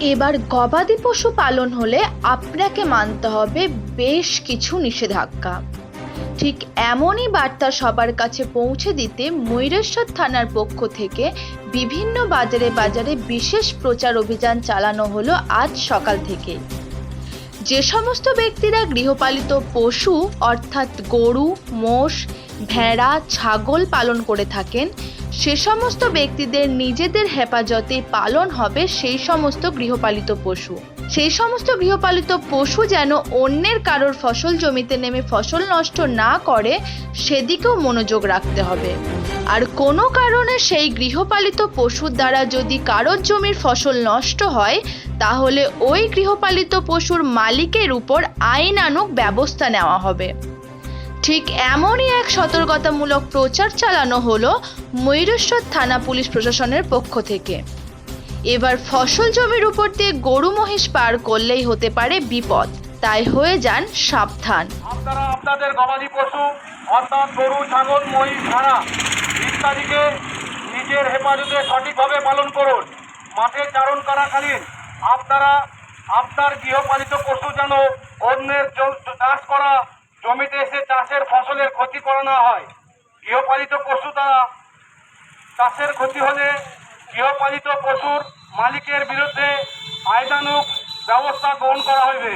এবার গবাদি পশু পালন হলে আপনাকে মানতে হবে বেশ কিছু নিষেধাজ্ঞা। ঠিক এমনই বার্তা সবার কাছে পৌঁছে দিতে ময়ূরেশ্বর থানার পক্ষ থেকে বিভিন্ন বাজারে বাজারে বিশেষ প্রচার অভিযান চালানো হলো আজ সকাল থেকে। যে সমস্ত ব্যক্তিরা গৃহপালিত পশু, অর্থাৎ গরু, মোষ, ভেড়া, ছাগল পালন করে থাকেন সে সমস্ত ব্যক্তিদের নিজেদের হেফাজতে পালন হবে সেই সমস্ত গৃহপালিত পশু। সেই সমস্ত গৃহপালিত পশু যেন অন্যের কারোর ফসল জমিতে নেমে ফসল নষ্ট না করে, সেদিকেও মনোযোগ রাখতে হবে। আর কোনো কারণে সেই গৃহপালিত পশুর দ্বারা যদি কারোর জমির ফসল নষ্ট হয়, তাহলে ওই গৃহপালিত পশুর মালিকের উপর আইনানুগ ব্যবস্থা নেওয়া হবে। ঠিক এমনই এক সতর্কতামূলক প্রচার চালানো হলো ময়ূরেশ্বর থানা পুলিশ প্রশাসনের পক্ষ থেকে। এবার ফসল জমির উপর দিয়ে গরু মহিষ পার করলেই হতে পারে বিপদ। তাই হয়ে যান সাবধান। আপনারা আপনাদের গবাদি পশু, অর্থাৎ গরু, ছাগল, মহিষ ভেড়া ইত্যাদিকে নিজের হেফাজতে সঠিকভাবে পালন করুন। মাঠে চারণ করাকালীন আপনারা, আপনার গৃহপালিত পশু যেন অন্যের চাষ করা জমিতে এসে চাষের ফসলের ক্ষতি করানো হয়। গৃহপালিত পশু দ্বারা চাষের ক্ষতি হলে গৃহপালিত পশুর মালিকের বিরুদ্ধে আয়দানুক ব্যবস্থা গ্রহণ করা হইবে।